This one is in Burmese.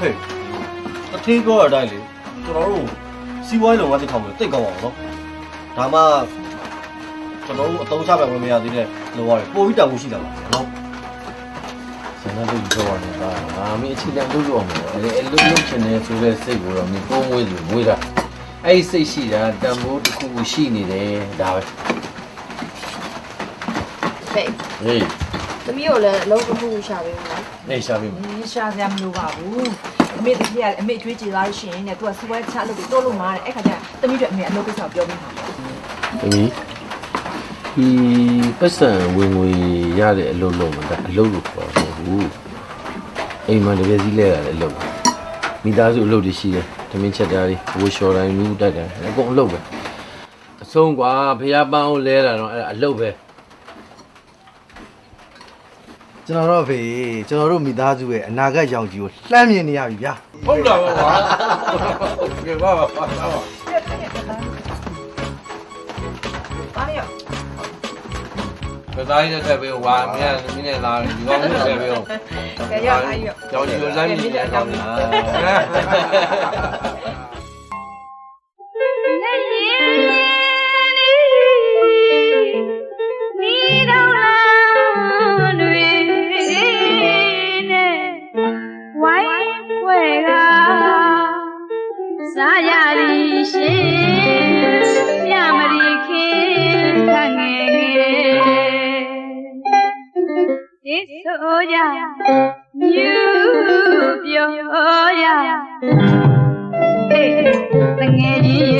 ဟေးအသေးပြောတဲ့အတိုင်းလေကျွန်တော်တို့စီးပွားရေးလုပ်ငန်းတစ်ထောင်ပဲတိတ်ကောင်းအောင်နော်ဒါမှကျွန်တော်တို့အသုံးချမယ်ဝင်မရသေးတဲ့လောရတယ်ပို့ပြီးတောင်ဖို့ရှိတာပါနော်ဆန္ဒပြုပြောရနေတာငါမင်းအခြေခံလုပ်လို့အောင်လို့အဲ့အလုပ်လုပ်ချင်တယ်ဆိုတဲ့စိတ်ကိုတော့မင်းကိုမွေးလို့မွေးတာအဲ့ဒီစိတ်ရှိတာတန်ဖိုးတစ်ခုခုရှိနေတယ်ဒါပဲဖေဟေး သမီးကိုလည်းအလုံးတစ်ခုရှာပေးမယ်နေရှာပြီ你ရှာစရာမလိုပါဘူးအမေတကယ်အမေကျွေးကြည့်လိုက်ရှင်နဲ့သူကစပွဲချလို့တိုးလို့မှာတဲ့အဲ့ခါကျသမီးတို့အမေအလုပ်ကိစ္စပြောပြီးမှာသမီးဒီပတ်စံဝင်ငွေရတဲ့အလုပ်လုပ်မှာဒါအလုပ်လို့ခေါ်တော့ဘူးအိမ်မှာတကယ်စီးလဲရတယ်အလုပ်မိသားစုအလုပ်တွေရှိတယ်တမင်းချက်တာတွေဝိုးလျှော်တိုင်းလူတက်တယ်အကုန်အလုပ်ပဲအဆုံးကွာဖះပန်းအောင်လဲတာတော့အဲ့ဒါအလုပ်ပဲ ကျွန်တော်တော့ဖေကျွန်တော်တို့မိသားစုရဲ့အနာဂတ်ရောင်ကြီးကိုလှမ်းမြင်နေရပြီဗျာဟုတ်လားကွာကဲပါပါပါပါပါလေရောကစားရတဲ့ဘေးဝါမင်းမင်းနဲ့လာတယ်ဒီကောင်မျိုးဆက်ဘေးကဲရောအဲ့ရောကြောင်ကြီးလိုလိုက်နေတယ်ကောင်းလားလက် ဖွဲ့ကစားရည်ရှင်မြမရီခင်ခငယ်ငယ်ဒီဆိုကြမြူပြောရဟေးတငယ်ကြီးရေ